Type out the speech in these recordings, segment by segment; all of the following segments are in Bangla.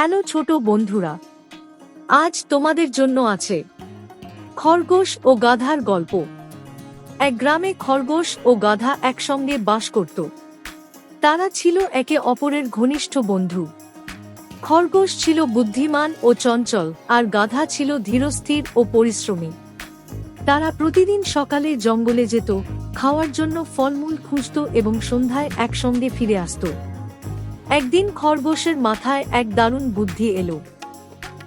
হ্যালো ছোট বন্ধুরা, আজ তোমাদের জন্য আছে খরগোশ ও গাধার গল্প। এক গ্রামে খরগোশ ও গাধা একসঙ্গে বাস করত। তারা ছিল একে অপরের ঘনিষ্ঠ বন্ধু। খরগোশ ছিল বুদ্ধিমান ও চঞ্চল, আর গাধা ছিল ধীরস্থির ও পরিশ্রমী। তারা প্রতিদিন সকালে জঙ্গলে যেত, খাওয়ার জন্য ফলমূল খুঁজত এবং সন্ধ্যায় একসঙ্গে ফিরে আসত। একদিন খরগোশের মাথায় এক দারুণ বুদ্ধি এলো।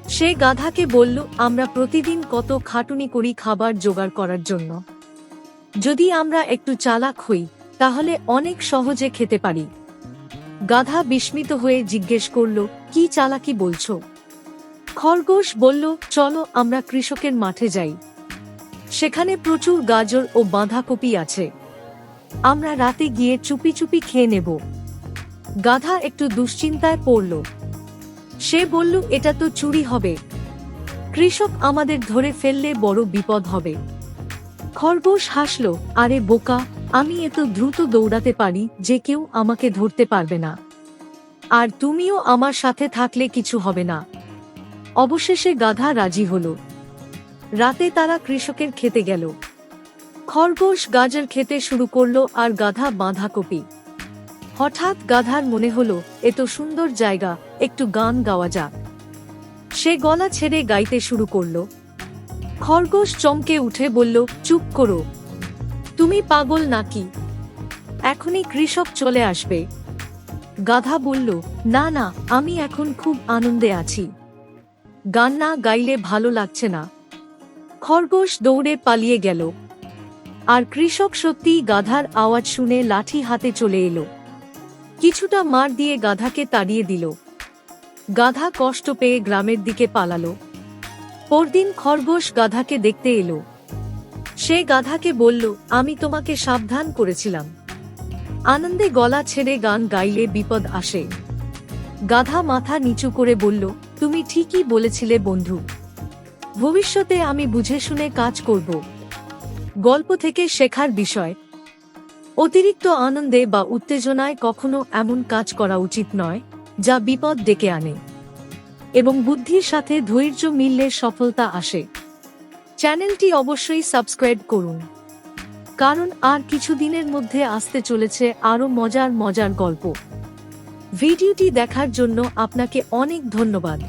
সে গাধাকে বলল, আমরা প্রতিদিন কত খাটুনি করি খাবার জোগাড় করার জন্য। যদি আমরা একটু চালাক হই, তাহলে অনেক সহজে খেতে পারি গাধা বিস্মিত হয়ে জিজ্ঞেস করল, কি চালাকি বলছো খরগোশ বলল, চলো আমরা কৃষকের মাঠে যাই। সেখানে প্রচুর গাজর ও বাঁধাকপি আছে। আমরা রাতে গিয়ে চুপি চুপি খেয়ে নেব। গাধা একটু দুশ্চিন্তায় পড়ল। সে বলল, এটা তো চুরি হবে। কৃষক আমাদের ধরে ফেললে বড় বিপদ হবে। খরগোশ হাসল, আরে বোকা, আমি এত দ্রুত দৌড়াতে পারি যে কেউ আমাকে ধরতে পারবে না। আর তুমিও আমার সাথে থাকলে কিছু হবে না। অবশেষে গাধা রাজি হল। রাতে তারা কৃষকের খেতে গেল। খরগোশ গাজর খেতে শুরু করল আর গাধা বাঁধাকপি। হঠাৎ গাধার মনে হলো এত সুন্দর জায়গা, একটু গান গাওয়া যাক। সে গলা ছেড়ে গাইতে শুরু করল। খরগোশ চমকে উঠে বলল, চুপ করো। তুমি পাগল নাকি? এখনই কৃষক চলে আসবে। গাধা বলল, না না, আমি এখন খুব আনন্দে আছি। গান না গাইলে ভালো লাগছে না। খরগোশ দৌড়ে পালিয়ে গেল। আর কৃষক সত্যিই গাধার আওয়াজ শুনে লাঠি হাতে চলে এলো। কিছুটা মার দিয়ে গাধাকে তাড়িয়ে দিল। গাধা কষ্ট পেয়ে গ্রামের দিকে পালালো। পরদিন খরগোশ গাধাকে দেখতে এলো। সে গাধাকে বলল, আমি তোমাকে সাবধান করেছিলাম। আনন্দে গলা ছেড়ে গান গাইলে বিপদ আসে গাধা মাথা নিচু করে বলল, তুমি ঠিকই বলেছিলে, বন্ধু। ভবিষ্যতে আমি বুঝে শুনে কাজ করব। গল্প থেকে শেখার বিষয়। অতিরিক্ত আনন্দে বা উত্তেজনায় কখনো এমন কাজ করা উচিত নয়, যা বিপদ ডেকে আনে। এবং বুদ্ধির সাথে ধৈর্য মিললে সফলতা আসে। চ্যানেলটি অবশ্যই সাবস্ক্রাইব করুন। কারণ আর কিছুদিনের মধ্যে আসতে চলেছে আরও মজার মজার গল্প। ভিডিওটি দেখার জন্য আপনাকে অনেক ধন্যবাদ।